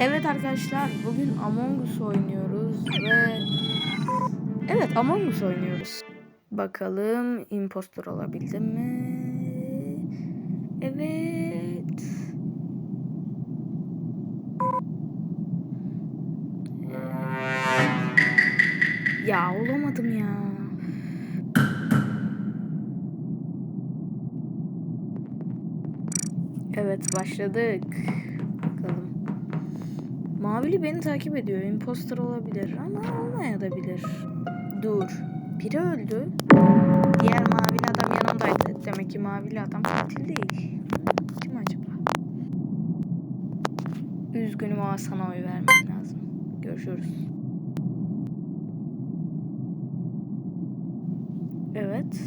Evet arkadaşlar bugün Among Us oynuyoruz ve Evet Among Us oynuyoruz. Bakalım impostor olabildim mi? Evet. Ya olamadım ya. Evet başladık. Mavili beni takip ediyor. Imposter olabilir ama olmayabilir. Dur. Biri öldü. Diğer mavili adam yanımdaydı. Demek ki mavili adam katil değil. Kim acaba? Üzgünüm ama sana oy vermem lazım. Görüşürüz. Evet.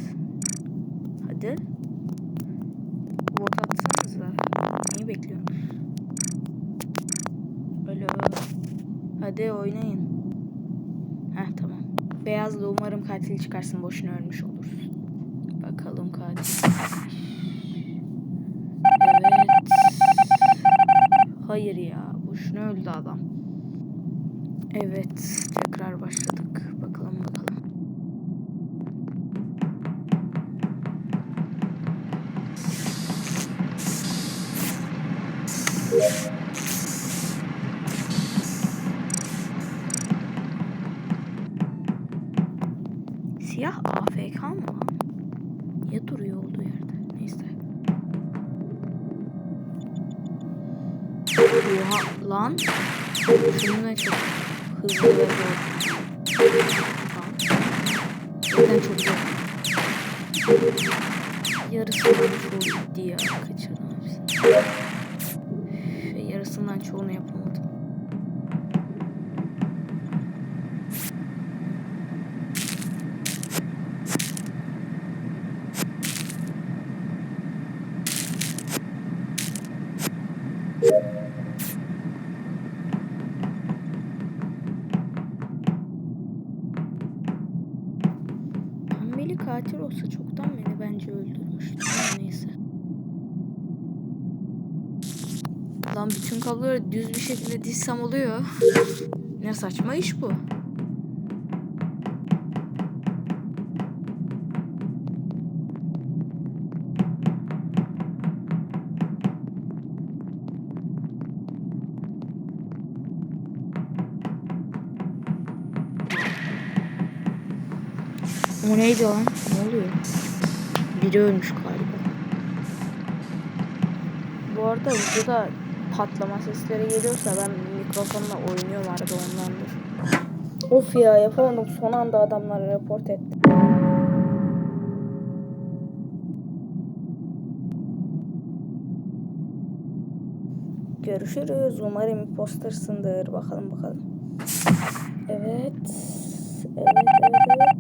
Hadi. Hadi oynayın. Heh tamam. Beyazlı umarım katil çıkarsın. Boşuna ölmüş oluruz. Bakalım katil. Evet. Hayır ya. Boşuna öldü adam. Evet. Tekrar başladık. AFK mı? Niye duruyor olduğu yerde? Neyse. Oha lan. Şunu ne çok hızlı ve zor. Neden çok zor? Yarısından çoğu gitti ya. Kaçırdım hepsini. Ve yarısından çoğunu yapamadım. Lan bütün kabloları düz bir şekilde dizsem oluyor. ne saçma iş bu. O neydi lan? Ne oluyor? Biri ölmüş galiba. Bu arada videoda patlama sesleri geliyorsa ben mikrofonla oynuyorum arada ondandır. Of ya yapamadım. Son anda adamları report etti. Görüşürüz. Umarım impostersındır. Bakalım bakalım. Evet. Evet evet evet.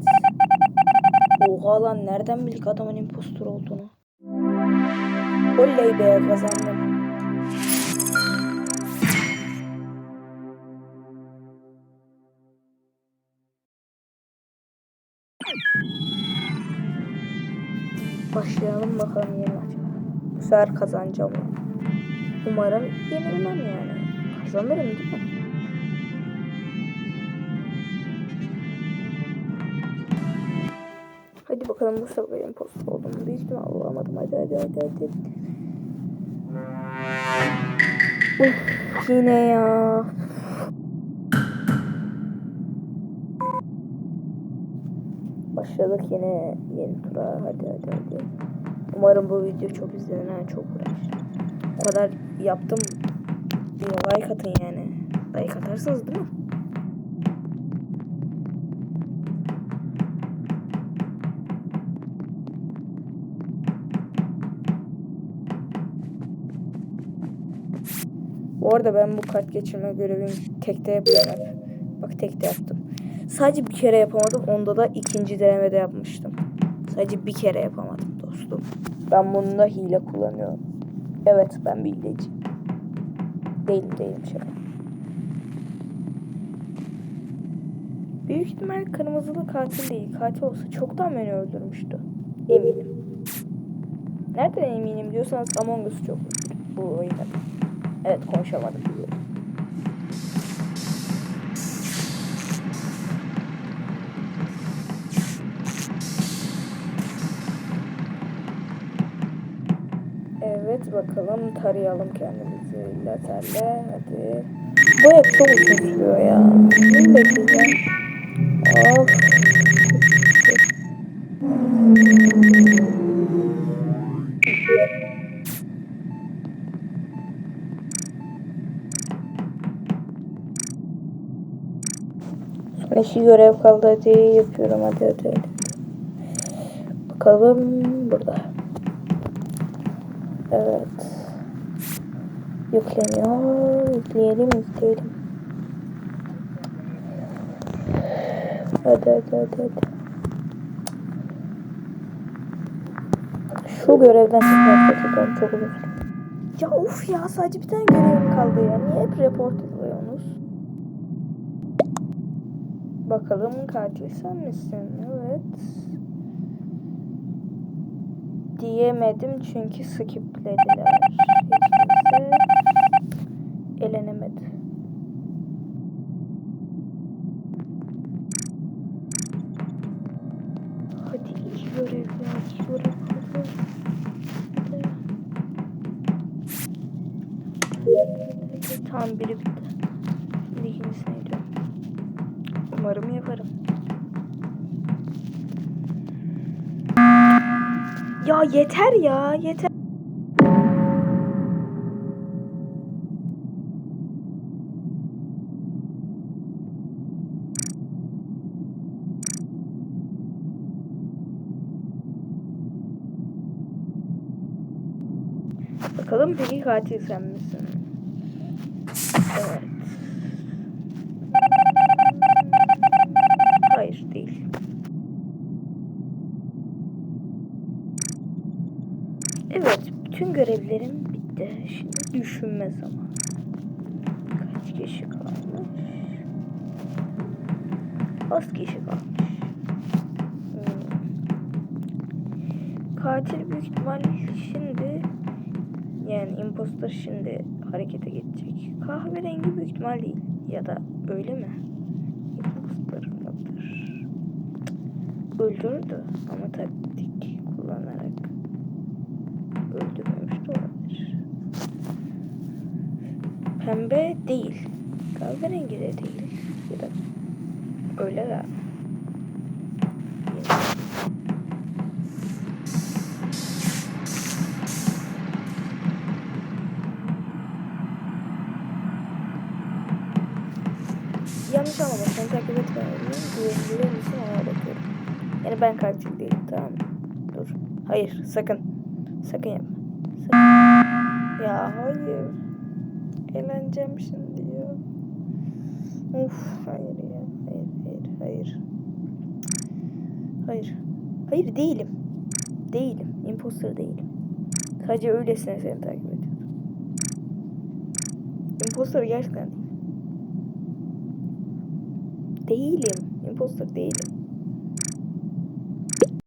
Oha lan nereden bildik adamın impostor olduğunu? Oley be kazandım. Başlayalım bakalım yeni maç. Bu sefer kazanacağım. Umarım yenilmem yani. Kazanırım değil mi? Hadi bakalım bu sefer imposter oldum. Büyük ihtimal olamadım. Hadi hadi hadi hadi. Uf, yine ya. Başladık yine yeni tura. Hadi hadi hadi. Umarım bu video çok izlenir. Çok uğraş. O kadar yaptım. Bir like atın yani. Like atarsınız değil mi? Bu arada ben bu kart geçirme görevini tekte yapıyorum. Bak tekte yaptım. Sadece kere yapamadım. Onda da ikinci denemede yapmıştım. Sadece bir kere yapamadım dostum. Ben bununla hile kullanıyorum. Evet ben bir hileci. Değilim değilim şaka. Büyük ihtimal kırmızılı katil değil. Katil olsa çoktan beni öldürmüştü. Eminim. Nereden eminim diyorsanız Among Us çok bu oyunda. Evet konuşamadım. Evet bakalım tarayalım kendimizi laterle hadi. Bu hep çok uzun sürüyor ya. Ne bekleyeceğim? Of. İki görev kaldı hadi yapıyorum hadi hadi hadi. Bakalım burada. Evet. Yükleniyor. Yükleyelim yükleyelim. Hadi hadi hadi hadi. Şu görevden çıkmak gerçekten çok uzun. Ya of ya sadece bir tane görevim kaldı ya. Niye hep report ediyorsunuz? Bakalım katil sen misin? Evet. Diyemedim çünkü skiplediler. Elenemedi. Hadi iki görev ya. Hadi, Tamam biri bitti. Şimdi ikincisine gidiyorum. Umarım yaparım. Ya yeter ya yeter. Bakalım peki katil sen misin? Evet. Hayır değil. Evet, bütün görevlerim bitti. Şimdi düşünme zamanı. Kaç kişi kalmış? Az kişi kalmış. Hmm. Katil büyük ihtimal şimdi yani impostor şimdi harekete geçecek. Kahverengi büyük ihtimal değil. Ya da öyle mi? Impostor mıdır? Öldürdü ama taktik kullanarak öldürmemiş de olabilir. Pembe değil. Kahverengi de değil. Ya da öyle galiba. Yanlış anlama sen takip etmiyorum. Güvenilir misin ona bakıyorum. Yani ben katil değilim tamam? Dur. Hayır sakın. Sakın yapma. Sakın. Ya hayır. Eğleneceğim şimdi ya. Of hayır ya. Hayır hayır hayır. Hayır. Hayır değilim. Değilim. Imposter değilim. Sadece öylesine seni takip ediyorum. Imposter gerçekten değil. Değilim. Imposter değilim.